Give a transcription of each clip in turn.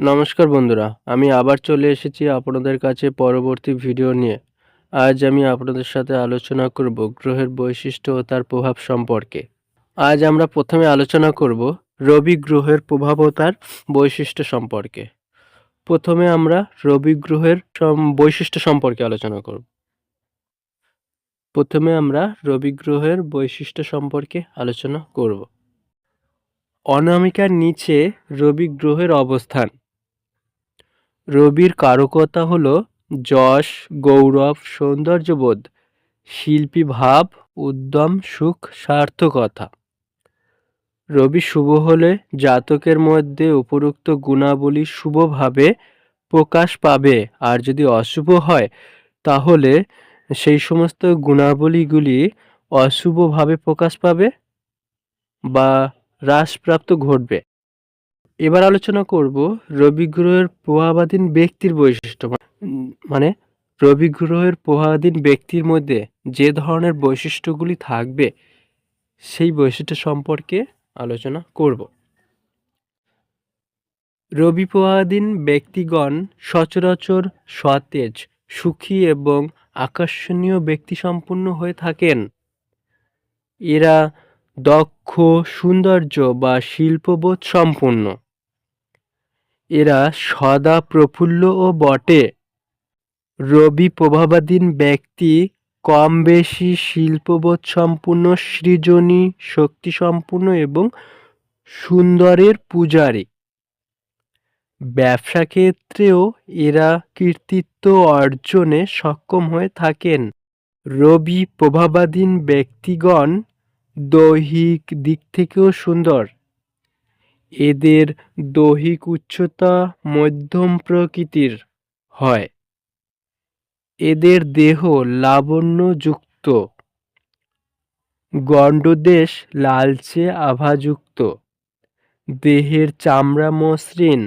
নমস্কার বন্ধুরা, আমি আবার চলে এসেছি আপনাদের কাছে পরবর্তী ভিডিও নিয়ে। আজ আমি আপনাদের সাথে আলোচনা করব গ্রহের বৈশিষ্ট্য ও তার প্রভাব সম্পর্কে। আজ আমরা প্রথমে আলোচনা করব রবি গ্রহের প্রভাব ও তার বৈশিষ্ট্য সম্পর্কে। প্রথমে আমরা রবি গ্রহের বৈশিষ্ট্য সম্পর্কে আলোচনা করব। প্রথমে আমরা রবি গ্রহের বৈশিষ্ট্য সম্পর্কে আলোচনা করব। অনামিকার নিচে রবি গ্রহের অবস্থান। রবির কারকতা হল যশ, গৌরব, সৌন্দর্যবোধ শিল্পী ভাব উদ্যম, সুখ, সার্থকতা। রবি শুভ হলে জাতকের মধ্যে উপরোক্ত গুণাবলী শুভভাবে প্রকাশ পাবে, আর যদি অশুভ হয়, তাহলে সেই সমস্ত গুণাবলীগুলি অশুভভাবে প্রকাশ পাবে বা হ্রাসপ্রাপ্ত ঘটবে। এবার আলোচনা করব রবি গ্রহের প্রভাবাধীন ব্যক্তির বৈশিষ্ট্য। মানে রবি গ্রহের প্রভাবাধীন ব্যক্তির মধ্যে যে ধরনের বৈশিষ্ট্যগুলি থাকবে, সেই বৈশিষ্ট্য সম্পর্কে আলোচনা করব। রবি প্রভাবাধীন ব্যক্তিগণ সচরাচর সতেজ, সুখী এবং আকর্ষণীয় ব্যক্তি সম্পন্ন হয়ে থাকেন। এরা দক্ষ, সৌন্দর্য বা শিল্পবোধ সম্পন্ন। এরা সদা প্রফুল্ল ও বটে। রবি প্রভাবাধীন ব্যক্তি, কম বেশি শিল্পবোধ সম্পূর্ণ, সৃজনী শক্তি সম্পূর্ণ এবং সুন্দরের পূজারী। ব্যবসা ক্ষেত্রেও এরা কৃতিত্ব অর্জনে সক্ষম হয়ে থাকেন। রবি প্রভাবাধীন ব্যক্তিগণ দৈহিক দিক থেকেও সুন্দর। এদের দৈহিক উচ্চতা মধ্যম প্রকৃতির হয়। এদের দেহ লাবণ্যযুক্ত। গণ্ডদেশ লালচে আভাযুক্ত। দেহের চামড়া মসৃণ।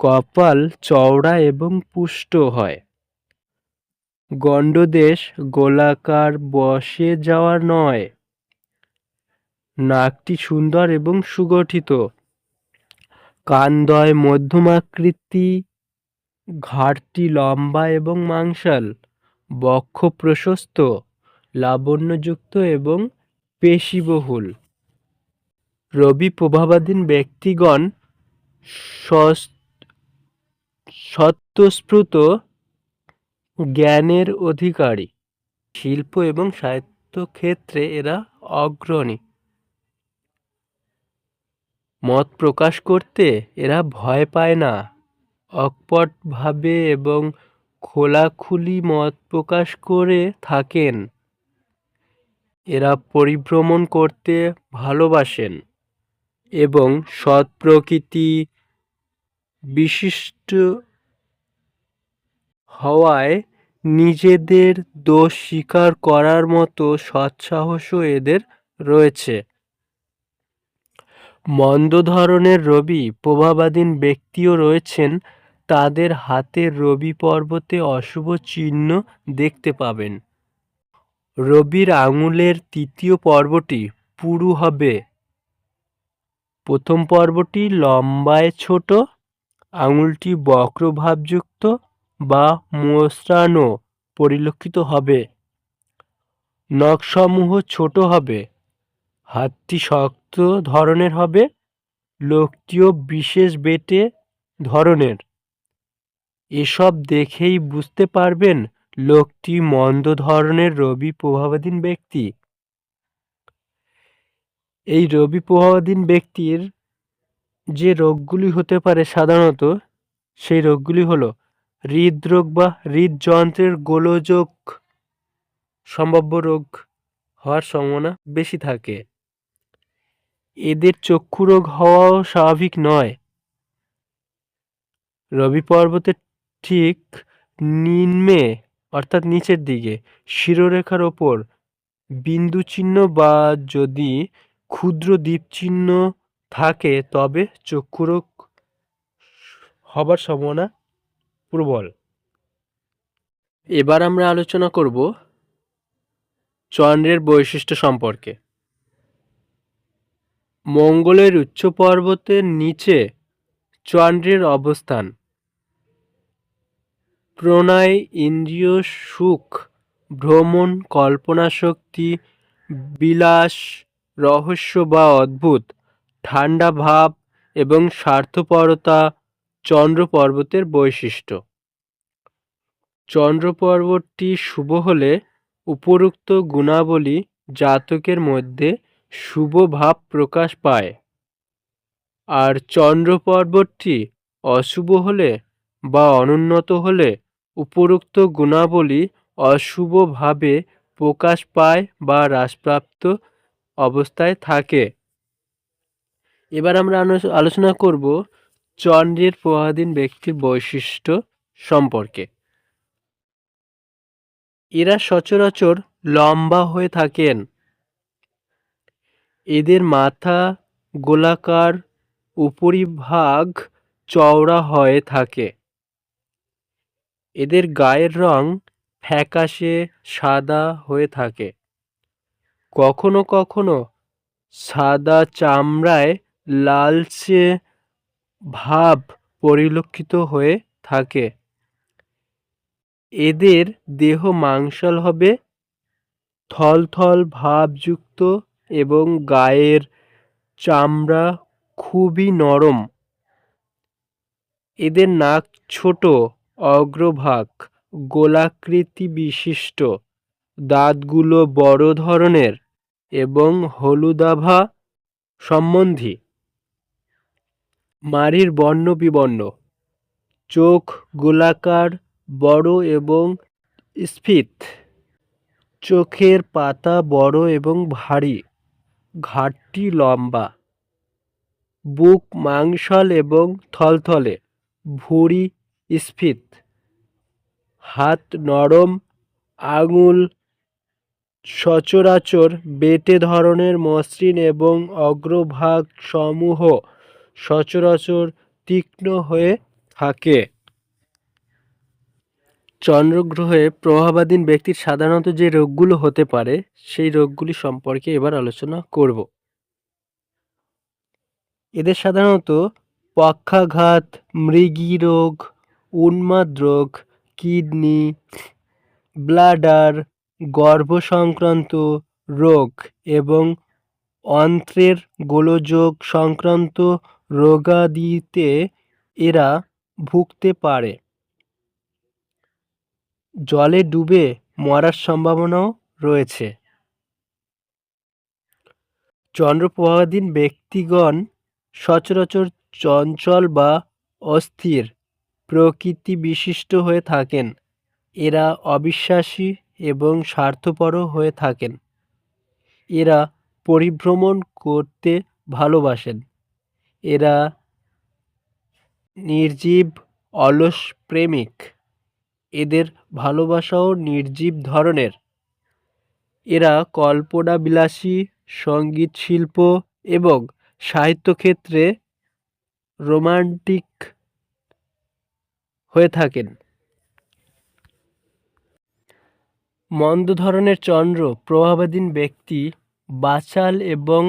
কপাল চওড়া এবং পুষ্ট হয়। গণ্ডদেশ গোলাকার বসে যাওয়া নয়। নাকটি সুন্দর এবং সুগঠিত। কানদয় মধ্যমাকৃতি ঘাড়টি লম্বা এবং মাংসাল, বক্ষ প্রশস্ত, লাবণ্যযুক্ত এবং পেশিবহুল। রবি প্রভাবাধীন ব্যক্তিগণ স্বতঃস্ফূর্ত জ্ঞানের অধিকারী। শিল্প এবং সাহিত্য ক্ষেত্রে এরা অগ্রণী। মত প্রকাশ করতে এরা ভয় পায় না। অকপটভাবে এবং খোলাখুলি মত প্রকাশ করে থাকেন। এরা পরিভ্রমণ করতে ভালোবাসেন এবং সৎ প্রকৃতি বিশিষ্ট হওয়ায় নিজেদের দোষ স্বীকার করার মতো সৎসাহসও এদের রয়েছে। মন্দ ধরনের রবি প্রভাবাধীন ব্যক্তিও রয়েছেন, তাদের হাতের রবি পর্বতে অশুভ চিহ্ন দেখতে পাবেন। রবির আঙুলের তৃতীয় পর্বটি পুরু হবে। প্রথম পর্বটি লম্বায় ছোট, আঙুলটি বক্রভাবযুক্ত বা মোচড়ানো পরিলক্ষিত হবে। নখসমূহ ছোট হবে। হাতটি শক্ত ধরনের হবে, লোকটিও বিশেষ বেটে ধরনের। এসব দেখেই বুঝতে পারবেন লোকটি মন্দ ধরনের রবি প্রভাবাধীন ব্যক্তি। এই রবি প্রভাবাধীন ব্যক্তির যে রোগগুলি হতে পারে সাধারণত, সেই রোগগুলি হলো হৃদরোগ বা হৃদযন্ত্রের গোলযোগ সম্ভাব্য রোগ হওয়ার সম্ভাবনা বেশি থাকে। এদের চক্ষু রোগ হওয়াও স্বাভাবিক নয়। রবি পর্বতের ঠিক নিম্নে, অর্থাৎ নিচের দিকে, শিরোরেখার ওপর বিন্দু চিহ্ন বা যদি ক্ষুদ্র দ্বীপ চিহ্ন থাকে, তবে চক্ষু রোগ হবার সম্ভাবনা প্রবল। এবার আমরা আলোচনা করব চন্দ্রের বৈশিষ্ট্য সম্পর্কে। মঙ্গলের উচ্চ পর্বতের নিচে চন্দ্রের অবস্থান। প্রণয়, ইন্দ্রিয়, সুখ, ভ্রমণ, কল্পনাশক্তি, বিলাস, রহস্য বা অদ্ভুত, ঠান্ডা ভাব এবং স্বার্থপরতা চন্দ্র পর্বতের বৈশিষ্ট্য। চন্দ্র পর্বতটি শুভ হলে উপরোক্ত গুণাবলী জাতকের মধ্যে শুভ ভাব প্রকাশ পায়। আর চন্দ্র পর্বতটি অশুভ হলে বা অনুন্নত হলে উপরোক্ত গুণাবলী অশুভভাবে প্রকাশ পায় বা হ্রাসপ্রাপ্ত অবস্থায় থাকে। এবার আমরা আলোচনা করব চন্দ্রের প্রভাধীন ব্যক্তির বৈশিষ্ট্য সম্পর্কে। এরা সচরাচর লম্বা হয়ে থাকেন। এদের মাথা গোলাকার উপরিভাগ চওড়া হয়ে থাকে। এদের গায়ের রং ফ্যাকাশে সাদা হয়ে থাকে। কখনো কখনো সাদা চামড়ায় লালচে ভাব পরিলক্ষিত হয়ে থাকে। এদের দেহ মাংসল হবে, থলথল ভাবযুক্ত এবং গায়ের চামড়া খুবই নরম। এদের নাক ছোট, অগ্রভাগ গোলাকৃতি বিশিষ্ট দাঁতগুলো বড় ধরনের এবং হলুদাভা সম্বন্ধী। মারির বর্ণ বিবর্ণ চোখ গোলাকার, বড় এবং স্ফীত। চোখের পাতা বড় এবং ভারী। ঘাটটি লম্বা। বুক মাংসল এবং থলথলে, ভুঁড়ি স্ফীত। হাত নরম, আঙুল সচরাচর বেটে ধরনের মসৃণ এবং অগ্রভাগ সমূহ সচরাচর তীক্ষ্ণ হয়ে থাকে। চন্দ্রগ্রহে প্রভাবাধীন ব্যক্তির সাধারণত যে রোগগুলো হতে পারে, সেই রোগগুলি সম্পর্কে এবার আলোচনা করব। এদের সাধারণত পক্ষাঘাত, মৃগী রোগ, উন্মাদ রোগ, কিডনি, ব্লাডার গর্ভ সংক্রান্ত রোগ এবং অন্ত্রের গোলযোগ সংক্রান্ত রোগাদিতে এরা ভুগতে পারে। জলে ডুবে মরার সম্ভাবনাও রয়েছে। চন্দ্রপ্রভাধীন ব্যক্তিগণ সচরাচর চঞ্চল বা অস্থির প্রকৃতি বিশিষ্ট হয়ে থাকেন। এরা অবিশ্বাসী এবং স্বার্থপরও হয়ে থাকেন। এরা পরিভ্রমণ করতে ভালোবাসেন। এরা নির্জীব অলস প্রেমিক। এদের ভালোবাসাও নির্জীব ধরনের। এরা কল্পনাবিলাসী সংগীত শিল্প এবং সাহিত্যক্ষেত্রে রোমান্টিক হয়ে থাকেন। মন্দ ধরনের চন্দ্র প্রভাবাধীন ব্যক্তি বাচাল এবং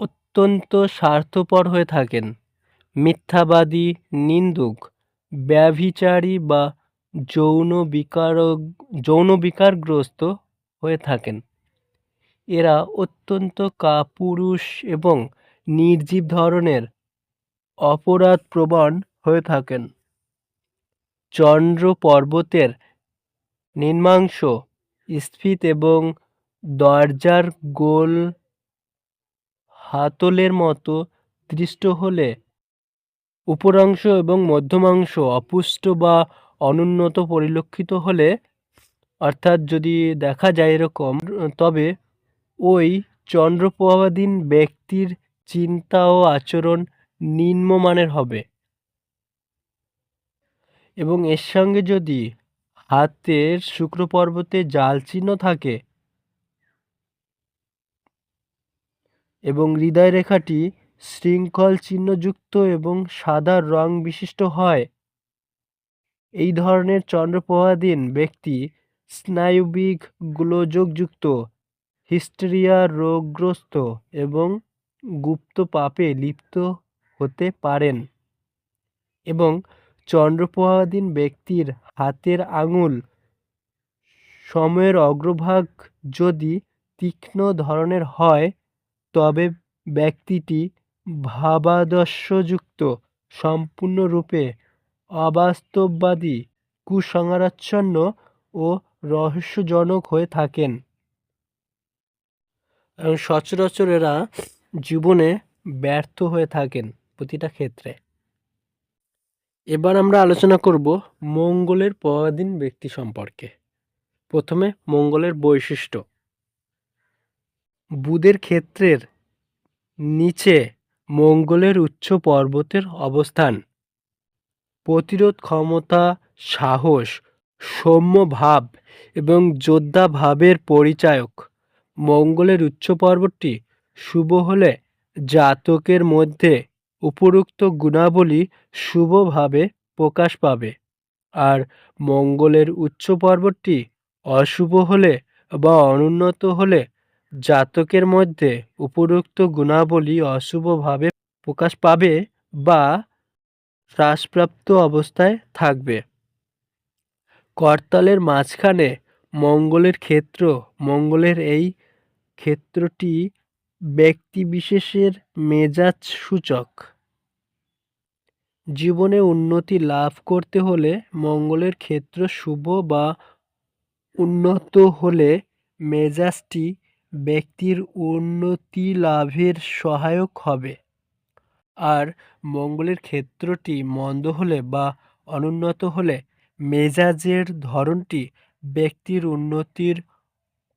অত্যন্ত স্বার্থপর হয়ে থাকেন। মিথ্যাবাদী, নিন্দুক, ব্যভিচারী বা যৌন বিকার, যৌন বিকারগ্রস্ত হয়ে থাকেন। এরা অত্যন্ত কাপুরুষ এবং নির্জীব ধরনের অপরাধপ্রবণ হয়ে থাকেন। চন্দ্র পর্বতের নিম্নাংশ স্ফীত এবং দরজার গোল হাতলের মতো দৃষ্ট হলে উপরাংশ এবং মধ্যমাংশ অপুষ্ট বা অনুন্নত পরিলক্ষিত হলে, অর্থাৎ যদি দেখা যায় এরকম, তবে ওই চন্দ্রপ্রভাধীন ব্যক্তির চিন্তা ও আচরণ নিম্নমানের হবে। এবং এর সঙ্গে যদি হাতের শুক্র পর্বতে জাল চিহ্ন থাকে এবং হৃদয় রেখাটি শৃঙ্খল চিহ্নযুক্ত এবং সাদা রং বিশিষ্ট হয় এই ধরনের চন্দ্রপ্রভাধীন ব্যক্তি স্নায়ুবিক গোলযোগযুক্ত, হিস্টেরিয়া রোগগ্রস্ত এবং গুপ্ত পাপে লিপ্ত হতে পারেন এবং চন্দ্রপ্রভাবাধীন ব্যক্তির হাতের আঙুল সময়ের অগ্রভাগ যদি তীক্ষ্ণ ধরনের হয়, তবে ব্যক্তিটি ভাবাদর্শযুক্ত, সম্পূর্ণরূপে অবাস্তববাদী, কুসংস্কারাচ্ছন্ন ও রহস্যজনক হয়ে থাকেন। এবং সচরাচর এরা জীবনে ব্যর্থ হয়ে থাকেন প্রতিটা ক্ষেত্রে। এবার আমরা আলোচনা করব মঙ্গলের পরাধীন ব্যক্তি সম্পর্কে। প্রথমে মঙ্গলের বৈশিষ্ট্য। বুধের ক্ষেত্রের নিচে মঙ্গলের উচ্চ পর্বতের অবস্থান। প্রতিরোধ ক্ষমতা, সাহস সৌম্য ভাব এবং যোদ্ধা ভাবের পরিচায়ক। মঙ্গলের উচ্চ পর্বতটি শুভ হলে জাতকের মধ্যে উপরোক্ত গুণাবলী শুভভাবে প্রকাশ পাবে। আর মঙ্গলের উচ্চ পর্বতটি অশুভ হলে বা অনুন্নত হলে জাতকের মধ্যে উপরোক্ত গুণাবলী অশুভভাবে প্রকাশ পাবে বা হ্রাসপ্রাপ্ত অবস্থায় থাকবে। করতালের মাঝখানে মঙ্গলের ক্ষেত্র, মঙ্গলের এই ক্ষেত্রটি ব্যক্তিবিশেষের মেজাজ সূচক। জীবনে উন্নতি লাভ করতে হলে মঙ্গলের ক্ষেত্র শুভ বা উন্নত হলে মেজাজটি ব্যক্তির উন্নতি লাভের সহায়ক হবে। আর মঙ্গলের ক্ষেত্রটি মন্দ হলে বা অনুন্নত হলে মেজাজের ধরনটি ব্যক্তির উন্নতির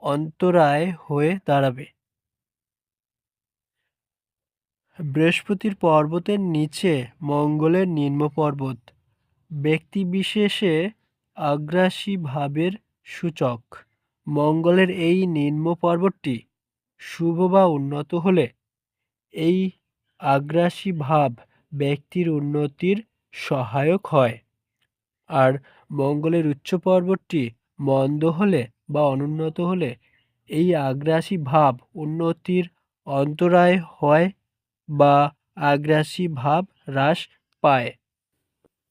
অন্তরায় হয়ে দাঁড়াবে। বৃহস্পতির পর্বতের নিচে মঙ্গলের নিম্ন পর্বত। ব্যক্তিবিশেষে আগ্রাসী ভাবের সূচক। মঙ্গলের এই নিম্ন পর্বতটি শুভ বা উন্নত হলে এই আগ্রাসী ভাব ব্যক্তির উন্নতির সহায়ক হয়। আর মঙ্গলের উচ্চ পর্বতটি মন্দ হলে বা অনুন্নত হলে এই আগ্রাসী ভাব উন্নতির অন্তরায় হয় বা আগ্রাসী ভাব হ্রাস পায়।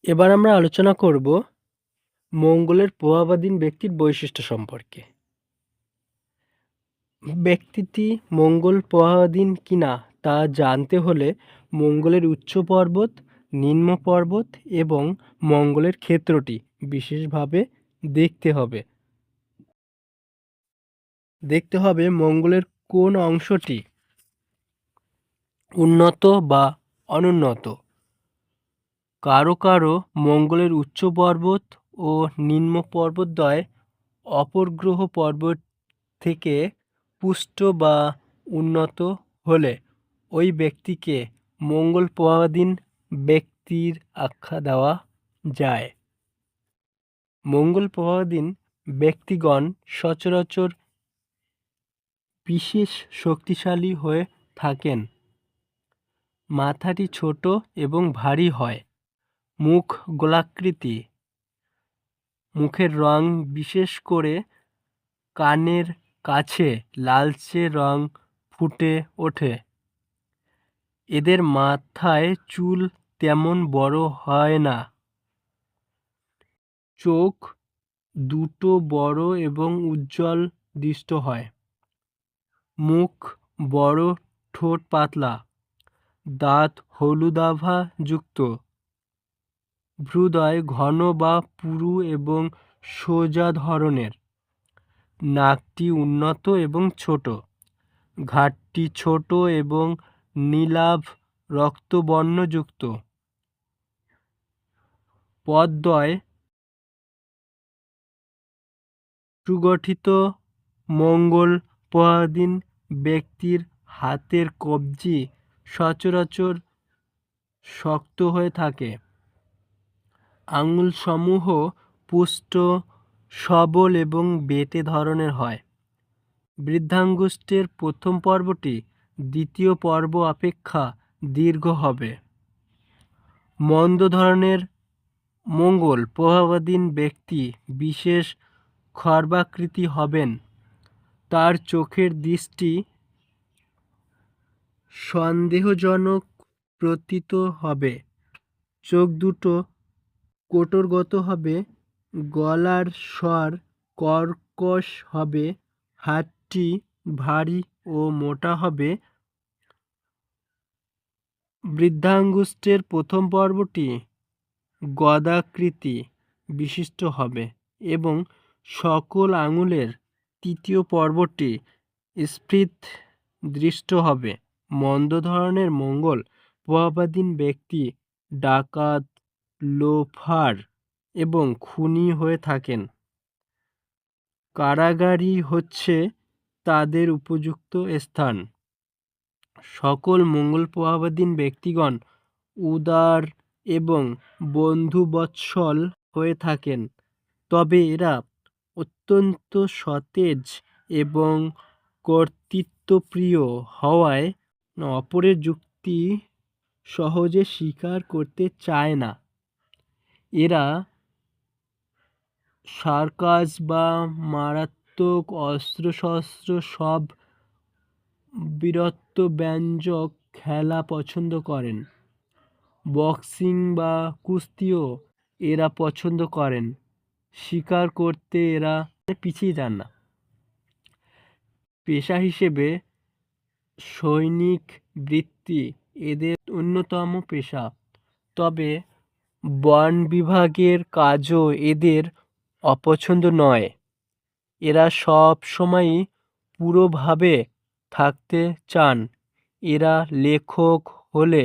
এবার আমরা আলোচনা করব মঙ্গলের প্রভাবাধীন ব্যক্তির বৈশিষ্ট্য সম্পর্কে। ব্যক্তিটি মঙ্গল প্রভাবাধীন কিনা তা জানতে হলে মঙ্গলের উচ্চ পর্বত, নিম্ন পর্বত এবং মঙ্গলের ক্ষেত্রটি বিশেষভাবে দেখতে হবে। দেখতে হবে মঙ্গলের কোন অংশটি উন্নত বা অনুন্নত। কারও কারও মঙ্গলের উচ্চ পর্বত ও নিম্ন পর্বতদ্বয় অপর গ্রহ পর্বত থেকে পুষ্ট বা উন্নত হলে ওই ব্যক্তিকে মঙ্গল প্রভাবাধীন ব্যক্তির আখ্যা দেওয়া যায়। মঙ্গল প্রভাবাধীন ব্যক্তিগণ সচরাচর বিশেষ শক্তিশালী হয়ে থাকেন। মাথাটি ছোট এবং ভারী হয়। মুখ গোলাকৃতি। মুখের রং বিশেষ করে কানের কাছে লালচে রং ফুটে ওঠে। এদের মাথায় চুল তেমন বড় হয় না। চোখ দুটো বড় এবং উজ্জ্বল দৃষ্ট হয়। মুখ বড়, ঠোঁট পাতলা। দাঁত হলুদাভা যুক্ত। ভ্রুদয় ঘন বা পুরু এবং সোজা ধরনের। নাকটি উন্নত এবং ছোট। ঘাটটি ছোট এবং নীলাভ রক্তবর্ণযুক্ত। পদ্ময় সুগঠিত মঙ্গল পরাধীন ব্যক্তির হাতের কবজি সচরাচর শক্ত হয়ে থাকে। আঙুলসমূহ পুষ্ট, সবল এবং বেটে ধরনের হয়। বৃদ্ধাঙ্গুষ্ঠের প্রথম পর্বটি দ্বিতীয় পর্ব অপেক্ষা দীর্ঘ হবে। মন্দ ধরনের মঙ্গল প্রভাবাধীন ব্যক্তি বিশেষ খর্বাকৃতি হবেন। তার চোখের দৃষ্টি সন্দেহজনক প্রতীত হবে। চোখ দুটো কোটরগত হবে, গলার স্বর কর্কশ হবে, হাতটি ভারী ও মোটা হবে। বৃদ্ধাঙ্গুষ্ঠের প্রথম পর্বটি গদাকৃতি বিশিষ্ট হবে এবং সকল আঙুলের তৃতীয় পর্বটি স্ফীত দৃষ্ট হবে। মন্দ ধরনের মঙ্গল প্রভাবাধীন ব্যক্তি ডাকাত, লোফার এবং খুনি হয়ে থাকেন। কারাগারই হচ্ছে তাদের উপযুক্ত স্থান। সকল মঙ্গল প্রভাবাধীন ব্যক্তিগণ উদার এবং বন্ধুবৎসল হয়ে থাকেন। তবে এরা অত্যন্ত সতেজ এবং কর্তৃত্বপ্রিয় হওয়ায় অপরের যুক্তি সহজে স্বীকার করতে চায় না। এরা সার্কাস বা মারাত্মক অস্ত্রশস্ত্র, সব বীরত্ব বীরত্বব্যঞ্জক খেলা পছন্দ করেন। বক্সিং বা কুস্তিও এরা পছন্দ করেন। শিকার করতে এরা পিছিয়ে যান না। পেশা হিসেবে সৈনিক বৃত্তি এদের অন্যতম পেশা। তবে বন বিভাগের কাজও এদের অপছন্দ নয়। এরা সব সময়ই পুরোভাবে থাকতে চান। এরা লেখক হলে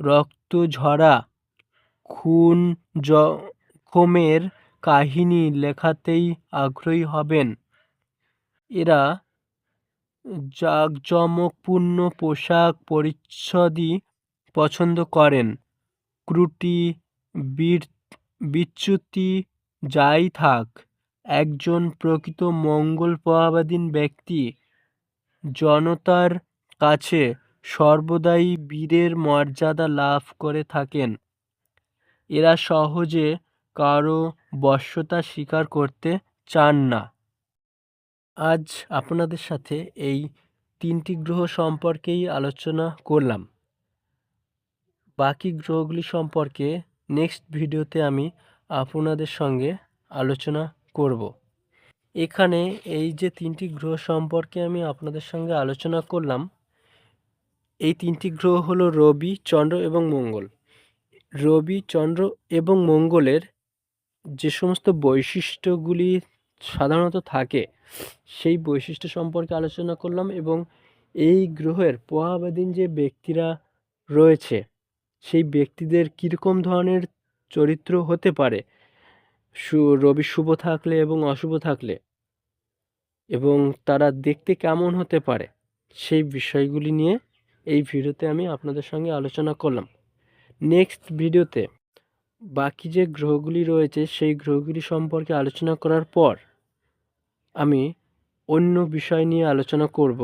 রক্ত ঝরা খুন জখমের কাহিনী লেখাতেই আগ্রহী হবেন। এরা জাঁকজমকপূর্ণ পোশাক পরিচ্ছদই পছন্দ করেন। ক্রুটি, বীর, বিচ্যুতি যাই থাক। একজন প্রকৃত মঙ্গল প্রভাবাধীন ব্যক্তি। জনতার কাছে সর্বদাই বীরের মর্যাদা লাভ করে থাকেন। এরা সহজে কারও বশ্যতা স্বীকার করতে চান না। আজ আপনাদের সাথে এই তিনটি গ্রহ সম্পর্কেই আলোচনা করলাম। বাকি গ্রহগুলি সম্পর্কে নেক্সট ভিডিওতে আমি আপনাদের সঙ্গে আলোচনা করব। এখানে এই যে তিনটি গ্রহ সম্পর্কে আমি আপনাদের সঙ্গে আলোচনা করলাম, এই তিনটি গ্রহ হলো রবি, চন্দ্র এবং মঙ্গল। রবি, চন্দ্র এবং মঙ্গলের যে সমস্ত বৈশিষ্ট্যগুলি সাধারণত থাকে, সেই বৈশিষ্ট্য সম্পর্কে আলোচনা করলাম এবং এই গ্রহের প্রভাবাধীন যে ব্যক্তিরা রয়েছে, সেই ব্যক্তিদের কীরকম ধরনের চরিত্র হতে পারে সু রবি শুভ থাকলে এবং অশুভ থাকলে এবং তারা দেখতে কেমন হতে পারে সেই বিষয়গুলি নিয়ে এই ভিডিওতে আমি আপনাদের সঙ্গে আলোচনা করলাম। নেক্সট ভিডিওতে বাকি যে গ্রহগুলি রয়েছে সেই গ্রহগুলি সম্পর্কে আলোচনা করার পর আমি অন্য বিষয় নিয়ে আলোচনা করব।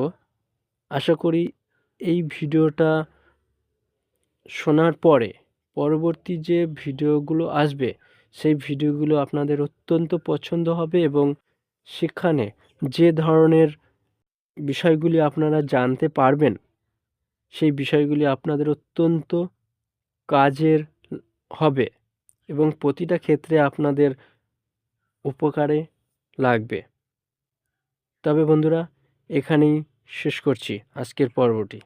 আশা করি এই ভিডিওটা শোনার পরে পরবর্তী যে ভিডিওগুলো আসবে সেই ভিডিওগুলো আপনাদের অত্যন্ত পছন্দ হবে এবং সেখানে যে ধরনের বিষয়গুলি আপনারা জানতে পারবেন, সেই বিষয়গুলি আপনাদের অত্যন্ত কাজের হবে এবং প্রতিটা ক্ষেত্রে আপনাদের উপকারে লাগবে। তবে বন্ধুরা, এখানেই শেষ করছি আজকের পর্বটি।